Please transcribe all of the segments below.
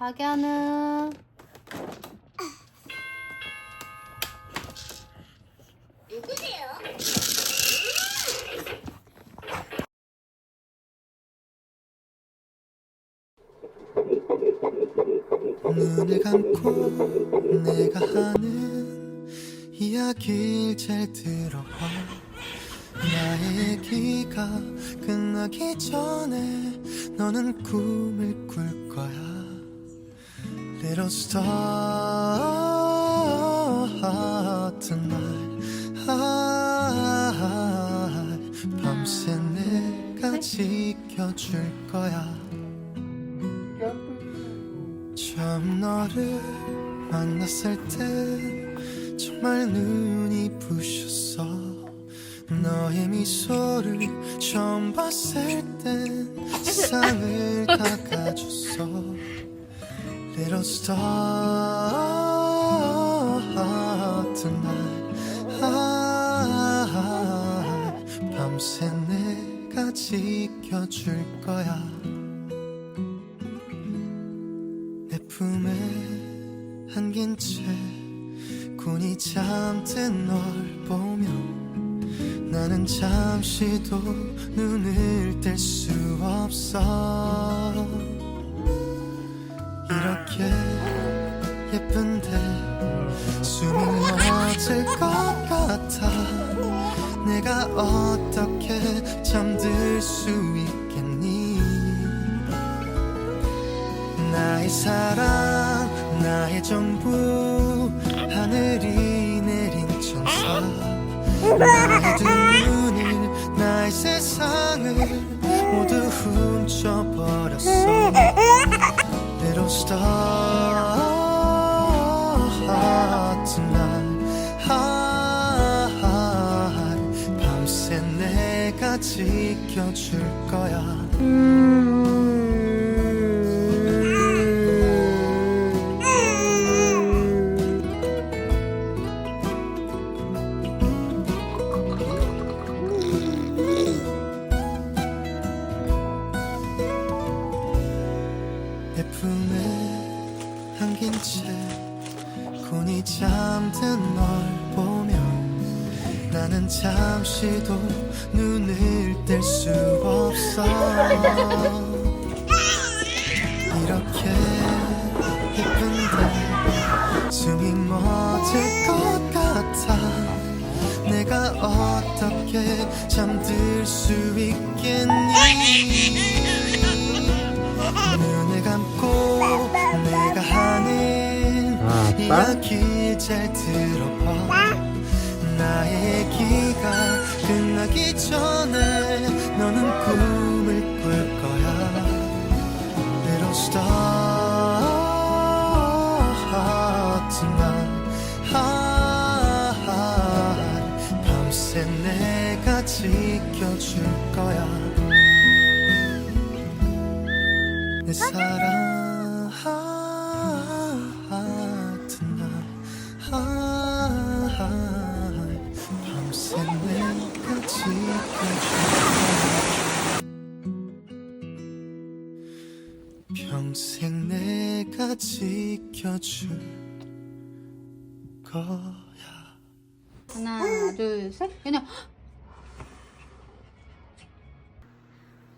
박연우. 누구세요? 눈을 감고 내가 하는 이야기를 잘 들어봐 나의 얘기가 끝나기 전에 너는 꿈을 꿀 거야 Little star tonight 밤새 내가 지켜줄 거야. 처음 너를 만났을 때 정말 눈이 부셨어. 너의 미소를 처음 봤을 땐 세상을 다 가졌어 Little star tonight. 밤새 내가 지켜줄 거야. 내 품에 안긴 채 곤히 잠든 널 보며 나는 잠시도 눈을 뗄 수 없어 내가 어떻게 잠들 수 있겠니? 나의 사랑 나의 전부 하늘이 내린 천사. 나의 두 눈을 나의 세상을 모두 훔쳐버렸어. Little star 지켜줄 거야. 내 품에 안긴 채 곤히 잠든 널 나는 잠시도 눈을 뗄 수 없어. 이렇게 예쁜데 숨이 멎을 것 같아. 내가 어떻게 잠들 수 있겠니? 눈을 감고 내가 하는 이야기 잘 들어봐 나의 얘기가 끝나기 전에 너는 꿈을 꿀 거야. Little star tonight 밤새 내가 지켜줄 거야. 내 사랑 평생 내가 지켜줄 거야 하나, 둘, 셋. 연우.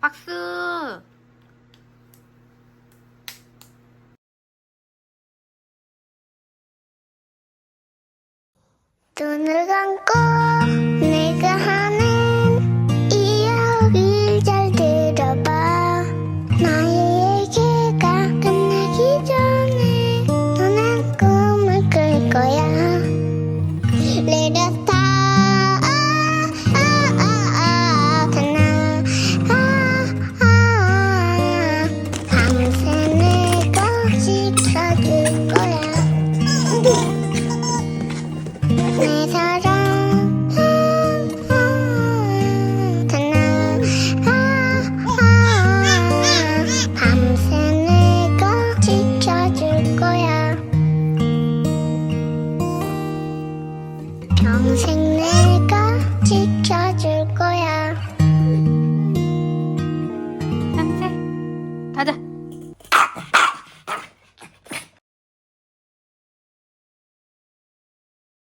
박수. 눈을 감고